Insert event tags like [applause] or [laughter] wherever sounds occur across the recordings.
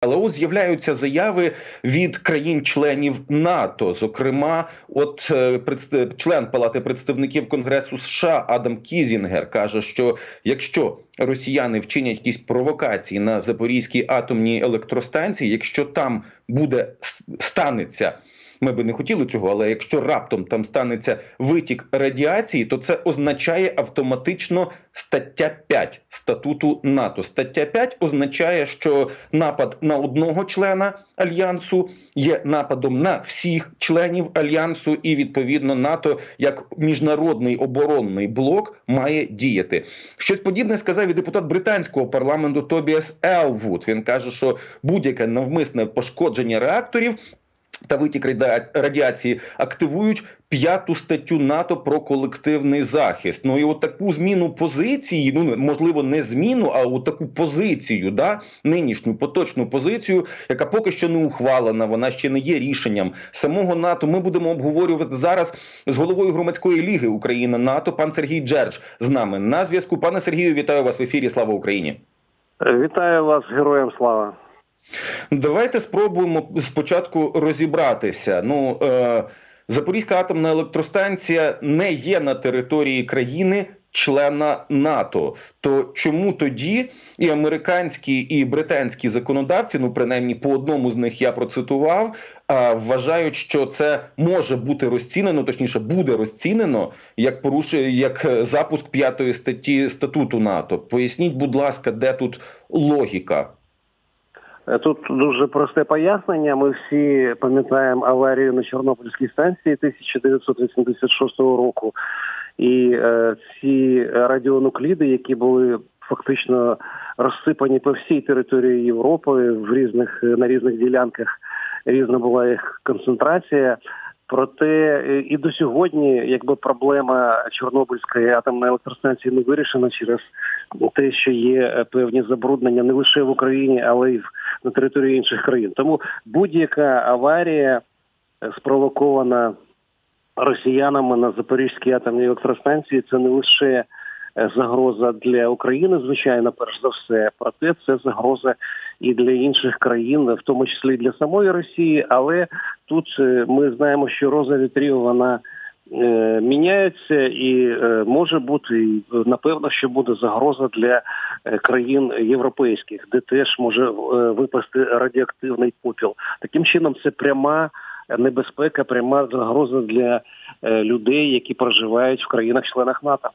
Але от з'являються заяви від країн-членів НАТО. Зокрема, от е, член Палати представників Конгресу США Адам Кізінгер каже, що якщо росіяни вчинять якісь провокації на Запорізькій атомній електростанції, якщо там буде станеться ми би не хотіли цього, але якщо раптом там станеться витік радіації, то це означає автоматично стаття 5 статуту НАТО. Стаття 5 означає, що напад на одного члена альянсу є нападом на всіх членів альянсу, і відповідно НАТО як міжнародний оборонний блок має діяти. Щось подібне сказав і депутат британського парламенту Тобіас Елвуд. Він каже, що будь-яке навмисне пошкодження реакторів та витік радіації активують п'яту статтю НАТО про колективний захист. Ну і от таку зміну позиції, ну можливо, не зміну, а от таку позицію, да нинішню поточну позицію, яка поки що не ухвалена, вона ще не є рішенням самого НАТО. Ми будемо обговорювати зараз з головою громадської ліги Україна НАТО, пан Сергій Джердж з нами на зв'язку. Пане Сергію, вітаю вас в ефірі. Слава Україні! Вітаю вас, героям слава. Давайте спробуємо спочатку розібратися. Ну е, Запорізька атомна електростанція не є на території країни. Члена НАТО, то чому тоді і американські і британські законодавці, ну принаймні по одному з них я процитував, вважають, що це може бути розцінено, точніше буде розцінено як порушення як запуск п'ятої статті статуту НАТО. Поясніть, будь ласка, де тут логіка? Е, тут дуже просте пояснення. Ми всі пам'ятаємо аварію на Чорнобильській станції 1986 року, і е, ці радіонукліди, які були фактично розсипані по всій території Європи в різних на різних ділянках, різна була їх концентрація. Проте е, і до сьогодні, якби проблема Чорнобильської атомної електростанції не вирішена через те, що є е, певні забруднення не лише в Україні, але й на території інших країн. Тому будь-яка аварія е, спровокована росіянами на Запорізькій атомній електростанції, це не лише загроза для України, звичайно, перш за все, проте це загроза і для інших країн, в тому числі і для самої Росії. Але тут е, ми знаємо, що роза вітрів вона. Е, міняється і е, може бути напевно, що буде загроза для країн європейських, де теж може випасти радіоактивний попіл. Таким чином, це пряма небезпека, пряма загроза для людей, які проживають в країнах-членах НАТО.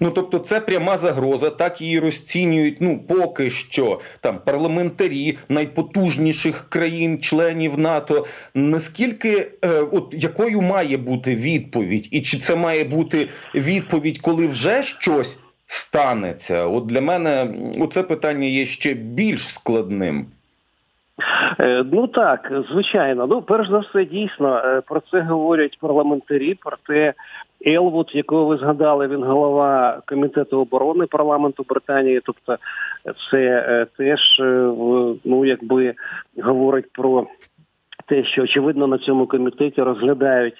Ну тобто, це пряма загроза, так її розцінюють. Ну поки що там парламентарі найпотужніших країн-членів НАТО. Наскільки е, от якою має бути відповідь, і чи це має бути відповідь, коли вже щось станеться? От для мене оце питання є ще більш складним. Е, ну так, звичайно. Ну, перш за все, дійсно е, про це говорять парламентарі. Про те, Елвуд, якого ви згадали, він голова комітету оборони парламенту Британії. Тобто, це е, теж ну якби говорить про те, що очевидно на цьому комітеті розглядають.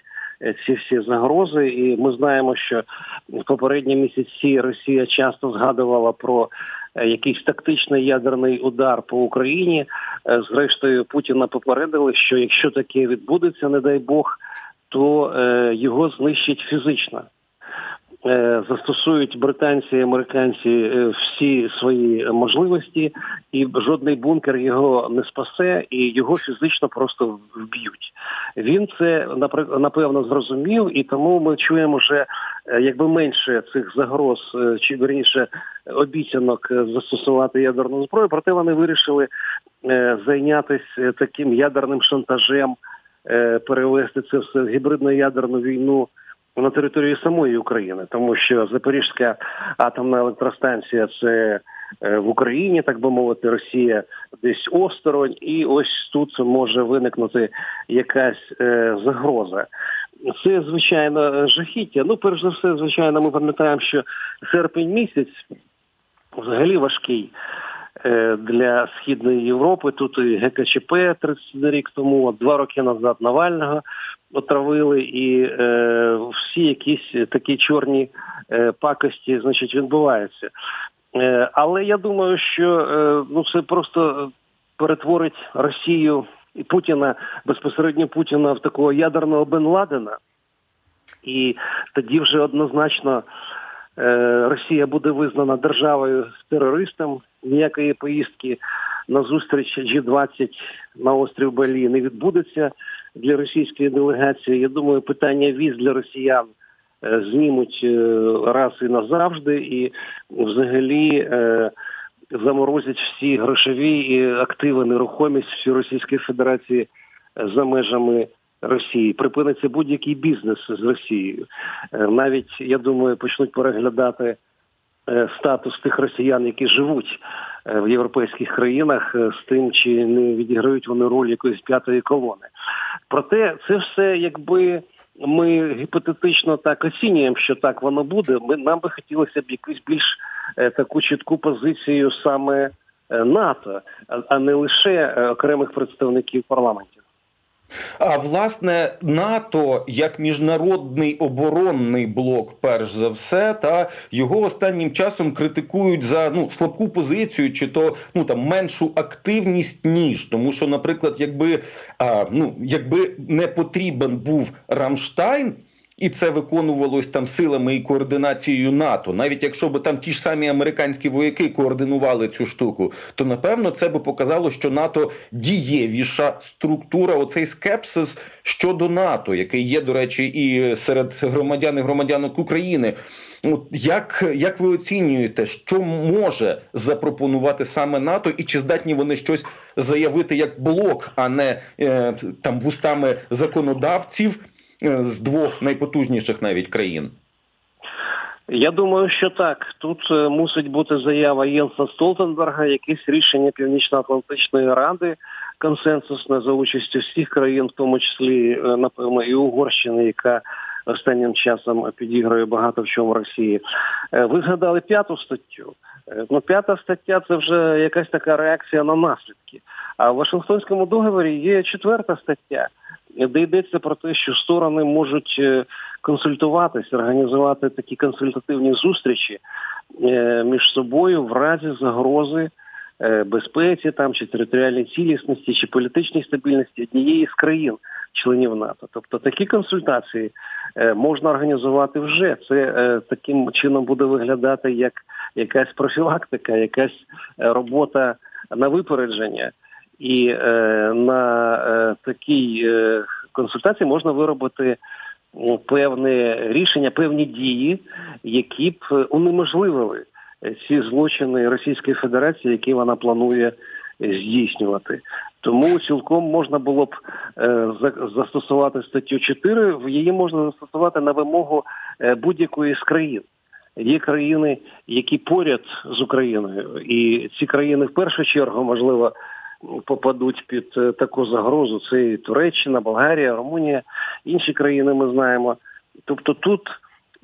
Ці всі загрози, і ми знаємо, що в попередні місяці Росія часто згадувала про Е, якийсь тактичний ядерний удар по Україні. Е, зрештою, Путіна попередили, що якщо таке відбудеться, не дай Бог, то е, його знищить фізично. Застосують британці і американці всі свої можливості, і жодний бункер його не спасе, і його фізично просто вб'ють. Він це напевно зрозумів, і тому ми чуємо вже Е, якби менше цих загроз е, чи верніше обіцянок е, застосувати ядерну зброю, проте вони вирішили зайнятися таким ядерним шантажем, перевести це все в гібридну ядерну війну. На території самої України, тому що Запорізька атомна електростанція це в Україні, так би мовити, Росія десь осторонь, і ось тут може виникнути якась е, загроза. Це звичайно жахіття. Ну, перш за все, звичайно, ми пам'ятаємо, що серпень місяць взагалі важкий е, для східної Європи. Тут і ГКЧП 30 рік тому, два роки назад Навального отравили, і е, всі якісь такі чорні е, пакості, значить, відбуваються. Е, але я думаю, що е, ну це просто перетворить Росію і Путіна безпосередньо Путіна в такого ядерного Бен Ладена, і тоді вже однозначно е, Росія буде визнана державою з терористом. Ніякої поїздки на зустріч G20 на острів Балі не відбудеться для російської делегації. Я думаю, питання віз для росіян е, знімуть е, раз і назавжди, і взагалі е, заморозять всі грошові і активи, нерухомість всі Російської Федерації за межами Росії. Припиниться будь-який бізнес з Росією. Навіть я думаю, почнуть переглядати статус тих росіян, які живуть е, в європейських країнах, е, з тим, чи не відіграють вони роль якоїсь п'ятої колони. Проте це все, якби ми гіпотетично так оцінюємо, що так воно буде. Ми нам би хотілося б якусь більш е, таку чітку позицію саме е, НАТО, а, а не лише е, окремих представників парламентів. А власне НАТО як міжнародний оборонний блок, перш за все, та його останнім часом критикують за ну слабку позицію, чи то ну там меншу активність ніж тому, що, наприклад, якби а, ну якби не потрібен був Рамштайн. І це виконувалось там силами і координацією НАТО. Навіть якщо б там ті ж самі американські вояки координували цю штуку, то напевно це би показало, що НАТО дієвіша структура. Оцей скепсис щодо НАТО, який є, до речі, і серед громадян і громадянок України. От як, як ви оцінюєте, що може запропонувати саме НАТО, і чи здатні вони щось заявити як блок, а не е, там вустами законодавців? Е, з двох найпотужніших навіть країн? Я думаю, що так. Тут е, мусить бути заява Єнса Столтенберга, якесь рішення Північно-Атлантичної ради консенсусне за участю всіх країн, в тому числі е, напевно і Угорщини, яка останнім часом підіграє багато в чому Росії. Ви згадали п'яту статтю. Ну, п'ята стаття це вже якась така реакція на наслідки. А в Вашингтонському договорі є четверта стаття, де йдеться про те, що сторони можуть е, консультуватись, організувати такі консультативні зустрічі е, між собою в разі загрози е, безпеці там чи територіальній цілісності, чи політичній стабільності однієї з країн. Членів НАТО, тобто такі консультації е, можна організувати вже. Це е, таким чином буде виглядати як якась профілактика, якась е, робота на випередження, і е, на е, такій е, консультації можна виробити певне рішення, певні дії, які б е, унеможливили ці злочини Російської Федерації, які вона планує е, здійснювати. Тому цілком можна було б застосувати статтю 4, в її можна застосувати на вимогу будь-якої з країн. Є країни, які поряд з Україною, і ці країни в першу чергу можливо попадуть під е, таку загрозу. Це і Туреччина, Болгарія, Румунія, інші країни ми знаємо. Тобто тут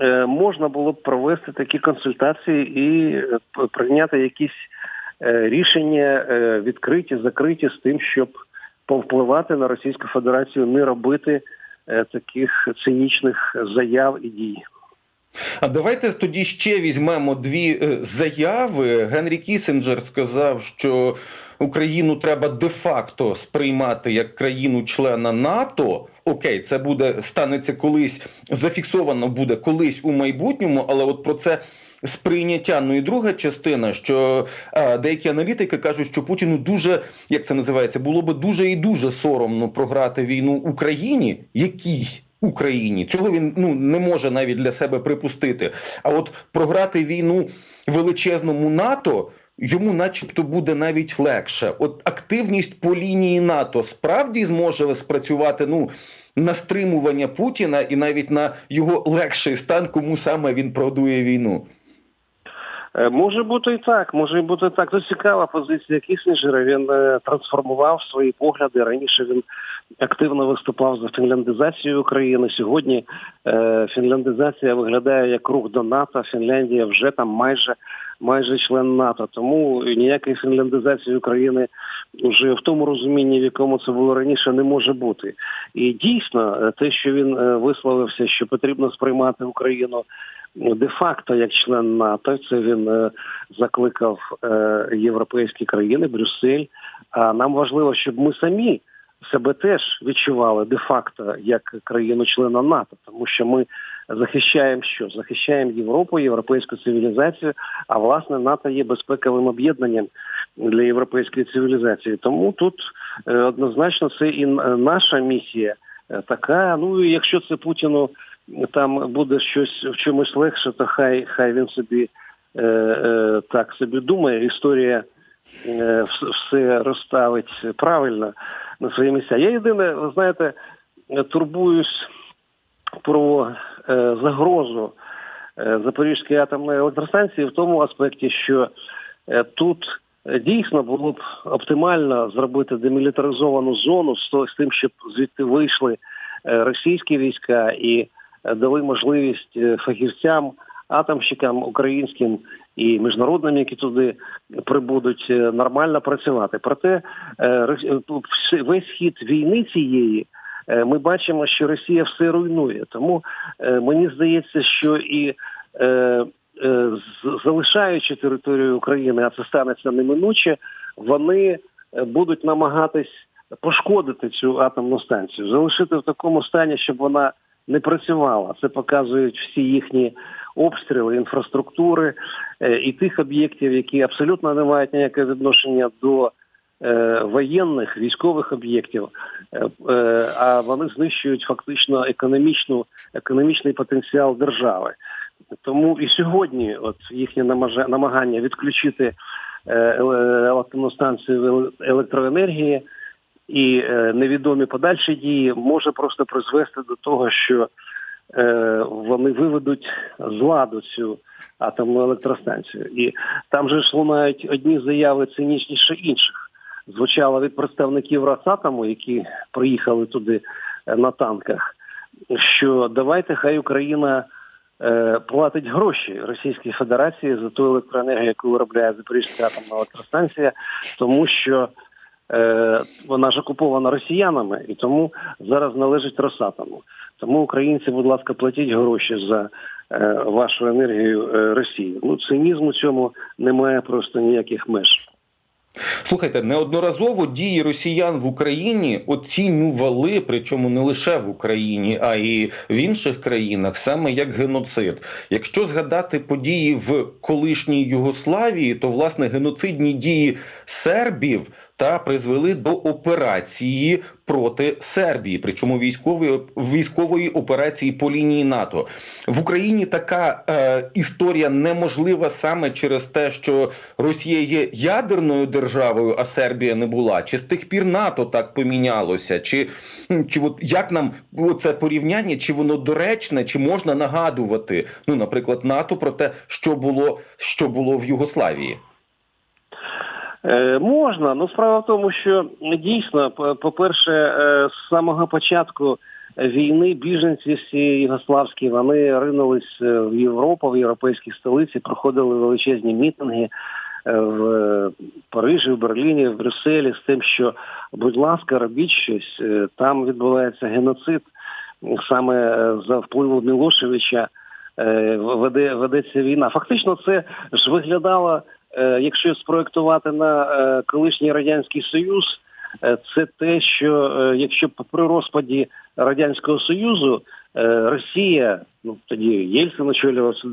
е, можна було б провести такі консультації і е, прийняти якісь рішення відкриті, закриті з тим, щоб повпливати на Російську Федерацію, не робити таких цинічних заяв і дій. А давайте тоді ще візьмемо дві е, заяви. Генрі Кісінджер сказав, що Україну треба де-факто сприймати як країну-члена НАТО. Окей, це буде станеться колись зафіксовано буде колись у майбутньому, але от про це. Сприйняття, ну і друга частина, що е, деякі аналітики кажуть, що Путіну дуже як це називається, було би дуже і дуже соромно програти війну Україні, якійсь Україні. Цього він ну не може навіть для себе припустити. А от програти війну величезному НАТО. Йому, начебто, буде навіть легше. От активність по лінії НАТО справді зможе спрацювати ну на стримування Путіна і навіть на його легший стан, кому саме він продує війну. Е, Може бути і так, може і бути так. Це цікава позиція Кісінджера. Він е, трансформував свої погляди. Раніше він активно виступав за фінляндизацію України. Сьогодні е, фінляндизація виглядає як рух до НАТО. Фінляндія вже там майже майже член НАТО. Тому ніякої фінляндизації України вже в тому розумінні, в якому це було раніше, не може бути. І дійсно, е, те, що він е, висловився, що потрібно сприймати Україну е, де-факто як член НАТО, це він закликав європейські країни, Брюссель. А нам важливо, щоб ми самі себе теж відчували де-факто як країну-члена НАТО, тому що ми захищаємо що? Захищаємо Європу, європейську цивілізацію. А власне НАТО є безпековим об'єднанням для європейської цивілізації. Тому тут е, однозначно це і наша місія е, така. Ну і якщо це Путіну там буде щось в чомусь легше, то хай хай він собі е, е, так собі думає. Історія е, все розставить правильно на свої місця. Я єдине, ви знаєте, е, турбуюсь про е, загрозу е, Запорізької атомної електростанції в тому аспекті, що е, тут е, дійсно було б оптимально зробити демілітаризовану зону з, тим, щоб звідти вийшли е, російські війська і е, дали можливість е, фахівцям, атомщикам українським і міжнародним, які туди прибудуть, е, нормально працювати. Проте е, е, весь хід війни цієї. Ми бачимо, що Росія все руйнує. Тому мені здається, що і залишаючи територію України, а це станеться неминуче, вони будуть намагатись пошкодити цю атомну станцію, залишити в такому стані, щоб вона не працювала. Це показують всі їхні обстріли інфраструктури е, і тих об'єктів, які абсолютно не мають ніякого відношення до е, воєнних військових об'єктів, е, а вони знищують фактично економічну економічний потенціал держави. Тому і сьогодні, от їхнє намагання відключити е, еле- атомну станцію еле- електроенергії і невідомі подальші дії може просто призвести до того, що вони виведуть з ладу цю атомну електростанцію. І там же ж лунають одні заяви цинічніше інших. Звучало від представників Росатому, які приїхали туди е, на танках, що давайте хай Україна е, платить гроші Російській Федерації за ту електроенергію, яку виробляє Запорізька атомна електростанція, тому що е, вона ж окупована росіянами, і тому зараз належить Росатому. Тому українці, будь ласка, платіть гроші за е, вашу енергію е, Росії. Ну цинізму цьому немає просто ніяких меж. Слухайте, неодноразово дії росіян в Україні оцінювали, причому не лише в Україні, а й в інших країнах, саме як геноцид. Якщо згадати події в колишній Югославії, то власне геноцидні дії сербів та призвели до операції проти Сербії, причому військової військової операції по лінії НАТО в Україні. Така е, історія неможлива саме через те, що Росія є ядерною державою, а Сербія не була. Чи з тих пір НАТО так помінялося? Чи, чи от як нам це порівняння? Чи воно доречне, чи можна нагадувати? Ну, наприклад, НАТО про те, що було, що було в Югославії? Е, можна, ну справа в тому, що дійсно, по- по-перше, е, з самого початку війни біженці всі югославські вони ринулись е, в Європу, в європейські столиці, проходили величезні мітинги в Парижі, в Берліні, в Брюсселі з тим, що, будь ласка, робіть щось. Там відбувається геноцид саме за впливу Мілошевича. Веде ведеться війна. Фактично, це ж виглядало якщо спроектувати на е, колишній радянський союз, е, це те, що е, якщо при розпаді радянського союзу е, Росія, ну тоді Єльцин очолював цю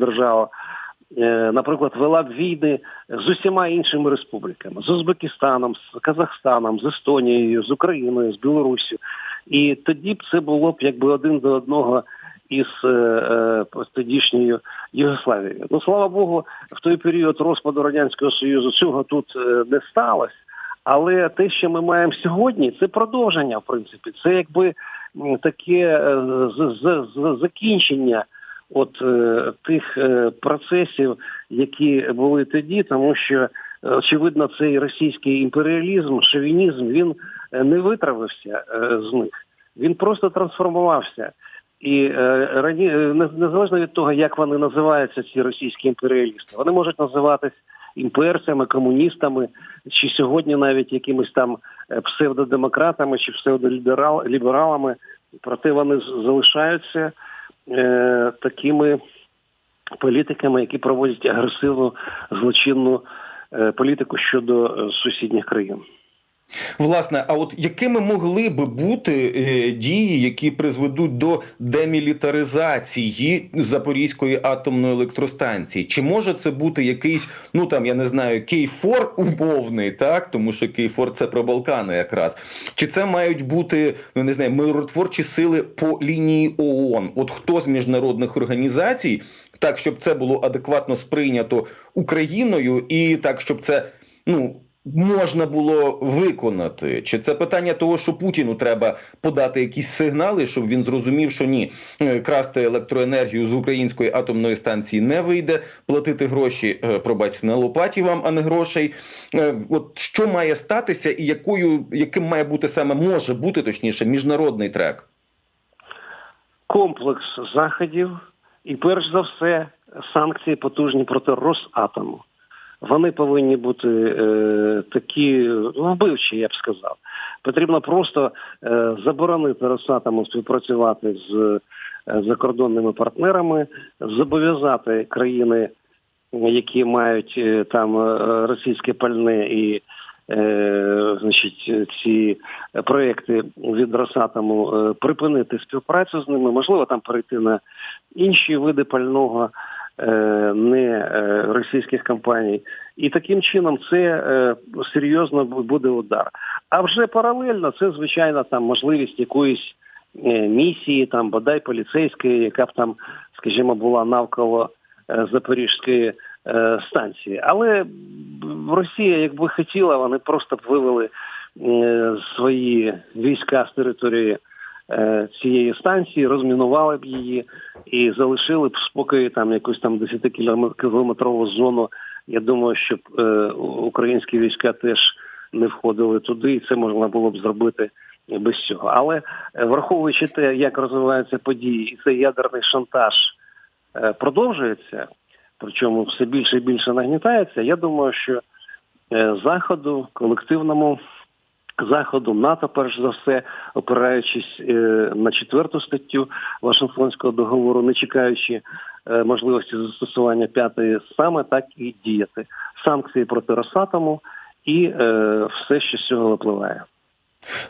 е, наприклад, вела б війни з усіма іншими республіками з Узбекистаном, з Казахстаном, з Естонією, з Україною, з Білоруссю. І тоді б це було б якби один до одного із е, е, тодішньою Югославією. Ну слава Богу, в той період розпаду радянського союзу цього тут е, не сталося. Але те, що ми маємо сьогодні, це продовження, в принципі, це якби таке закінчення от тих процесів, які були тоді, тому що очевидно цей російський імперіалізм, шовінізм, він не витравився з них. Він просто трансформувався. І е, рані, е, незалежно від того, як вони називаються, ці російські імперіалісти, вони можуть називатись імперцями, комуністами, чи сьогодні навіть якимись там е, псевдодемократами чи псевдолібералами, проте вони залишаються е, такими політиками, які проводять агресивну злочинну е, політику щодо сусідніх країн. Власне, а от якими могли би бути е, дії, які призведуть до демілітаризації Запорізької атомної електростанції? Чи може це бути якийсь, ну там я не знаю, Кейфор умовний, так тому що Кейфор це про Балкани, якраз чи це мають бути ну не знаю, миротворчі сили по лінії ООН? От хто з міжнародних організацій, так щоб це було адекватно сприйнято Україною, і так щоб це ну можна було виконати? Чи це питання того, що Путіну треба подати якісь сигнали, щоб він зрозумів, що ні, е, красти електроенергію з української атомної станції не вийде, платити гроші, е, пробачте, на лопаті вам, а не грошей. Е, От що має статися, і якою яким має бути саме може бути точніше міжнародний трек? комплекс заходів і, перш за все, санкції потужні проти Росатому. Вони повинні бути е, такі вбивчі, я б сказав. Потрібно просто е, заборонити Росатому співпрацювати з е, закордонними партнерами, зобов'язати країни, які мають е, там е, російське пальне і е, значить, ці проекти від Росатому е, припинити співпрацю з ними, можливо, там перейти на інші види пального не е, російських компаній. І таким чином це е, серйозно буде удар. А вже паралельно це звичайно там можливість якоїсь е, місії, там бодай поліцейської, яка б там, скажімо, була навколо е, Запорізької е, станції. Але Росія, якби хотіла, вони просто б вивели е, свої війська з території е, цієї станції, розмінували б її і залишили б в спокої там якусь там 10-кілометрову зону. Я думаю, щоб е, українські війська теж не входили туди, і це можна було б зробити без цього. Але е, враховуючи те, як розвиваються події, і цей ядерний шантаж е, продовжується, причому все більше і більше нагнітається. Я думаю, що е, заходу, колективному заходу НАТО, перш за все, опираючись е, на четверту статтю Вашингтонського договору, не чекаючи е, можливості застосування п'ятої, саме так і діяти. Санкції проти Росатому і е, все, що з цього випливає.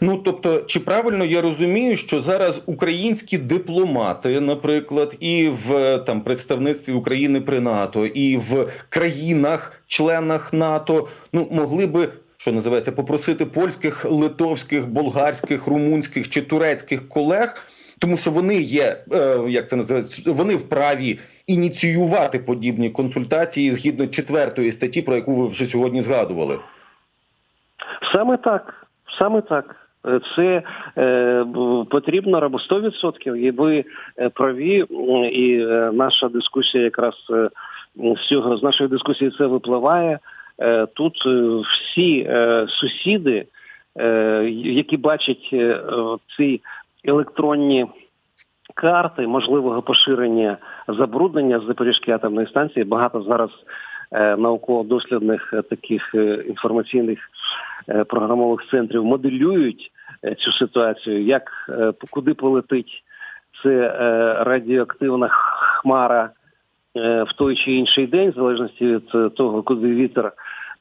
Ну тобто, чи правильно я розумію, що зараз українські дипломати, наприклад, і в там представництві України при НАТО, і в країнах-членах НАТО, ну могли би. Що називається попросити польських, литовських, болгарських, румунських чи турецьких колег, тому що вони є, е, як це називається, вони вправі ініціювати подібні консультації згідно четвертої статті, про яку ви вже сьогодні згадували. Саме так, саме так. Е, Це е, потрібно робити 100%. І ви е, праві, і е, наша дискусія якраз е, з цього з нашої дискусії це випливає. Е, тут е, всі е, сусіди, які бачать ці електронні карти можливого поширення забруднення з Запорізької атомної станції, багато зараз науково-дослідних таких інформаційних програмових центрів моделюють цю ситуацію, як куди полетить. Це радіоактивна хмара в той чи інший день, в залежності від е, того, куди вітер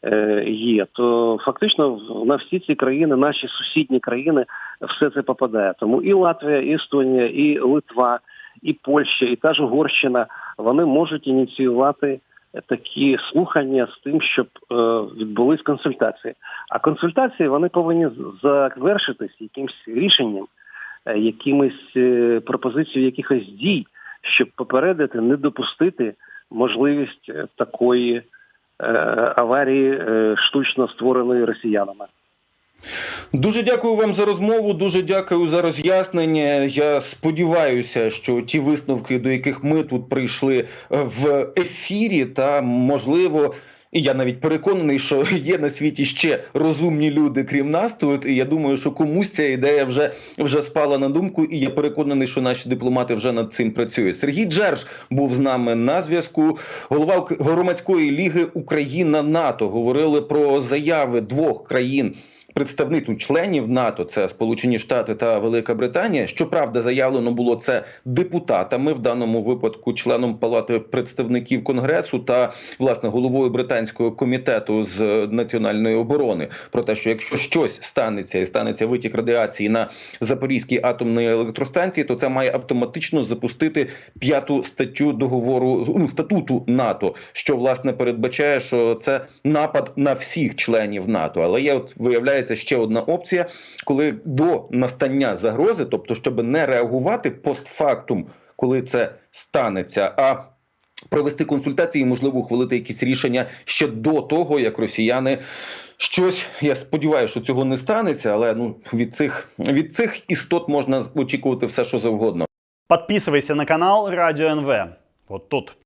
е, є, то фактично на всі ці країни, наші сусідні країни, все це попадає. Тому і Латвія, і Естонія, і Литва, і Польща, і та ж Угорщина вони можуть ініціювати такі слухання з тим, щоб е, відбулись консультації. А консультації вони повинні завершитись якимось рішенням, е, якимось е, пропозицією якихось дій, щоб попередити, не допустити можливість е, такої е, аварії е, штучно створеної росіянами. Дуже дякую вам за розмову. Дуже дякую за роз'яснення. Я сподіваюся, що ті висновки, до яких ми тут прийшли в ефірі, та можливо. І я навіть переконаний, що [laughs] є на світі ще розумні люди, крім нас тут. І я думаю, що комусь ця ідея вже, вже спала на думку, і я переконаний, що наші дипломати вже над цим працюють. Сергій Джерж був з нами на зв'язку. Голова громадської ліги Україна НАТО говорили про заяви двох країн. Представників членів НАТО, це Сполучені Штати та Велика Британія. Щоправда, заявлено було це депутатами в даному випадку, членом Палати представників Конгресу та власне головою британського комітету з національної оборони. Про те, що якщо щось станеться і станеться витік радіації на Запорізькій атомній електростанції, то це має автоматично запустити п'яту статтю договору ну, статуту НАТО, що власне передбачає, що це напад на всіх членів НАТО. Але є, от виявляється, ще одна опція, коли до настання загрози, тобто, щоб не реагувати постфактум, коли це станеться, а провести консультації, і, можливо, ухвалити якісь рішення ще до того, як росіяни. Щось я сподіваюся, що цього не станеться, але ну від цих від цих істот можна очікувати все, що завгодно. Подписывайся на канал Радио НВ. Вот тут.